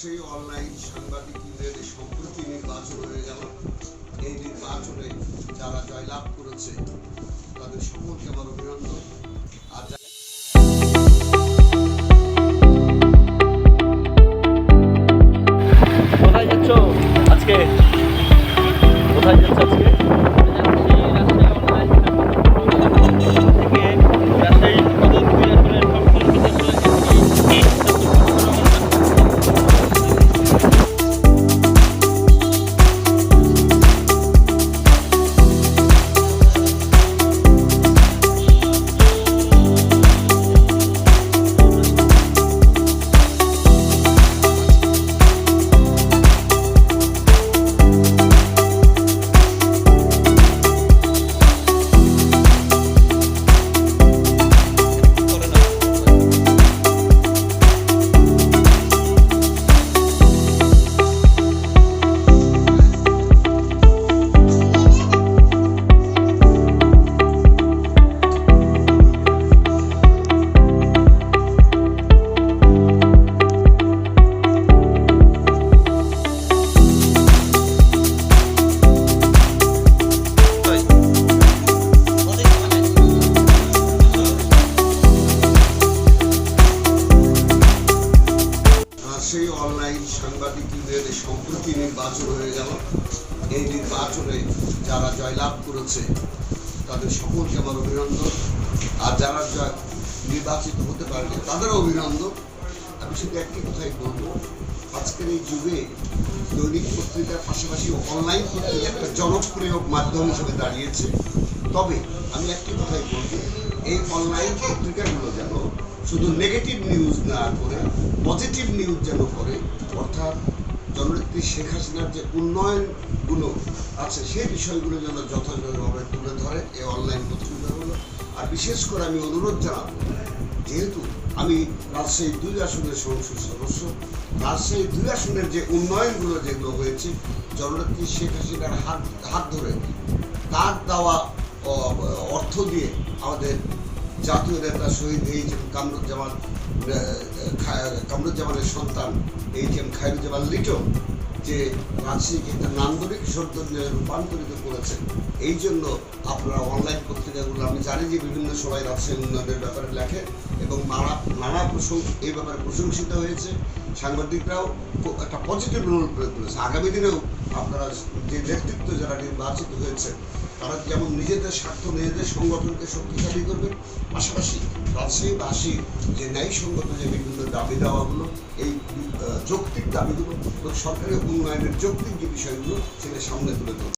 সেই অনলাইন সাংবাদিকদের সম্প্রতি নির্বাচন হয়ে গেল। এই নির্বাচনে যারা জয়লাভ করেছে, তাদের সকলকে আমার অভিনন্দন। আজকে? সাংবাদিকদের সম্প্রতি নির্বাচন হয়ে গেল। এই নির্বাচনে যারা জয়লাভ করেছে, তাদের সকলকে আমার অভিনন্দন। আর যারা নির্বাচিত হতে পারেনি, তাদেরও অভিনন্দন। আমি শুধু একটি কথাই বলব, আজকের এই যুগে দৈনিক পত্রিকার পাশাপাশি অনলাইন পত্রিকা একটা জনপ্রিয় মাধ্যম হিসেবে দাঁড়িয়েছে। তবে আমি একটি কথাই বলব, এই অনলাইন পত্রিকাগুলো শুধু নেগেটিভ নিউজ না করে পজিটিভ নিউজ যেন করে, অর্থাৎ জননেত্রী শেখ হাসিনার যে উন্নয়নগুলো আছে, সেই বিষয়গুলো যেন যথাযথভাবে তুলে ধরে এই অনলাইন পত্রিকাগুলো আর বিশেষ করে আমি অনুরোধ জানাব, যেহেতু আমি রাজশাহী দুই আসনের সংসদ সদস্য, রাজশাহী দুই আসনের যে উন্নয়নগুলো যেগুলো হয়েছে, জননেত্রী শেখ হাসিনার হাত হাত ধরে তার দেওয়া অর্থ দিয়ে আমাদের জাতীয় নেতা শহীদ এইচ এম কামরুজ্জামান কামরুজ্জামানের সন্তান এইচ এম খায়রুজ্জামান লিটন, যে রাজশাহীকে একটা নান্দনিক সৌন্দর্যে রূপান্তরিত করেছেন, এই জন্য আপনারা অনলাইন পত্রিকাগুলো, আমি জানি যে বিভিন্ন সবাই রাজশাহী উন্নয়নের ব্যাপারে লেখে এবং মারা, নানা প্রশংস এই ব্যাপারে প্রশংসিত হয়েছে। সাংবাদিকরাও একটা পজিটিভ রোল প্লে করেছে। আগামী দিনেও আপনারা যে নেতৃত্ব যারা নির্বাচিত হয়েছে, তারা যেমন নিজেদের স্বার্থ, নিজেদের সংগঠনকে শক্তিশালী করবে, পাশাপাশি রাজশাহীবাসীর যে ন্যায় ন্যায়সঙ্গত যে বিভিন্ন দাবি দেওয়াগুলো, এই যৌক্তিক দাবিগুলো সরকারের উন্নয়নের যৌক্তিক যে বিষয়গুলো, সেটা সামনে তুলে ধরবে।